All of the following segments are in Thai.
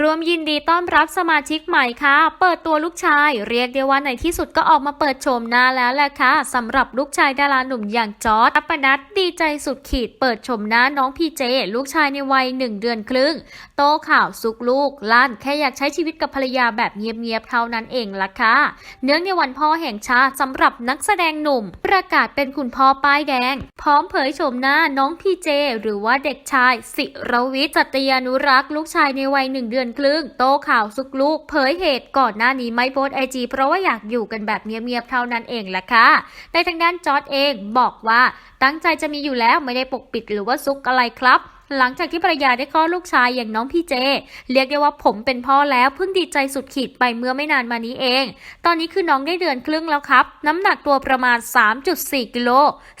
รวมยินดีต้อนรับสมาชิกใหม่ค่ะ เปิดตัวลูกชาย เรียกได้ว่าในที่สุดก็ออกมาเปิดโฉมหน้าแล้วแหละค่ะสำหรับลูกชายดาราหนุ่มอย่างจอร์ดอัปนัดดีใจสุดขีดเปิดโฉมหน้าน้องพีเจ ลูกชายในวัยหนึ่งเดือนครึ่ง โตข่าวสุกลูกลั่นแค่อยากใช้ชีวิตกับภรรยาแบบเงียบๆเท่านั้นเองล่ะค่ะเนื่องในวันพ่อแห่งชาติสำหรับนักแสดงหนุ่ม ประกาศเป็นคุณพ่อป้ายแดง พร้อมเผยโฉมหน้าน้องพีเจ หรือว่าเด็กชาย สิรวิทย์สัตยานุรักษ์ลูกชายในวัยหนึ่งเดือนครึ่ง โตข่าวสุกลูก เผยเหตุก่อนหน้านี้ไม่โพสไอจีเพราะว่าอยากอยู่กันแบบเงียบๆเท่านั้นเองแหละค่ะในทางด้านจอร์ดเองบอกว่าตั้งใจจะมีอยู่แล้วไม่ได้ปกปิดหรือว่าซุกอะไรครับ หลังจากที่ภรรยาได้คลอดลูกชายอย่างน้องพี่เจ เรียกได้ว่าผมเป็นพ่อแล้วเพิ่งดีใจสุดขีดไปเมื่อไม่นานมานี้เอง ตอนนี้คือน้องได้เดือนครึ่งแล้วครับ น้ำหนักตัวประมาณ 3.4 กิโล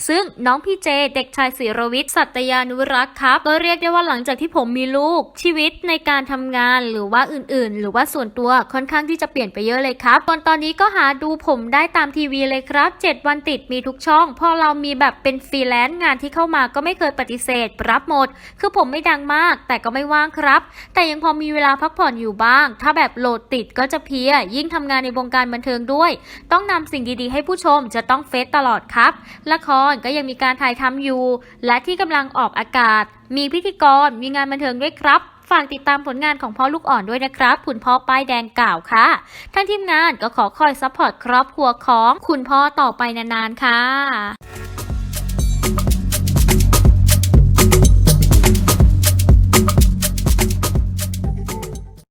ซึ่งน้องพี่เจ เด็กชายศิรวิทย์สัตยานุรักษ์ครับก็เรียกได้ว่าหลังจากที่ผมมีลูกชีวิตในการทำงานหรือว่าอื่นๆ หรือว่าส่วนตัวค่อนข้างที่จะเปลี่ยนไปเยอะเลยครับตอนตอนนี้ก็หาดูผมได้ตามทีวีเลยครับ 7 วันติดมีทุกช่อง พอเรามีแบบเป็นฟรีแลนซ์งานที่เข้ามาก็ไม่เคยปฏิเสธ รับหมดคือผมไม่ดังมาก แต่ก็ไม่ว่างครับ แต่ยังพอมีเวลาพักผ่อนอยู่บ้าง ถ้าแบบโหลดติดก็จะเพีย ยิ่งทำงานในวงการบันเทิงด้วย ต้องนำสิ่งดีๆ ให้ผู้ชมจะต้องเฟซตลอดครับ ละครก็ยังมีการถ่ายทำอยู่ และที่กำลังออกอากาศ มีพิธีกร มีงานบันเทิงด้วยครับฝากติดตามผลงานของพ่อลูกอ่อนด้วยนะครับ คุณพ่อป้ายแดงกล่าวค่ะท่านทีมงานก็ขอคอยซัพพอร์ตครอบครัวของคุณพ่อต่อไปนานๆค่ะ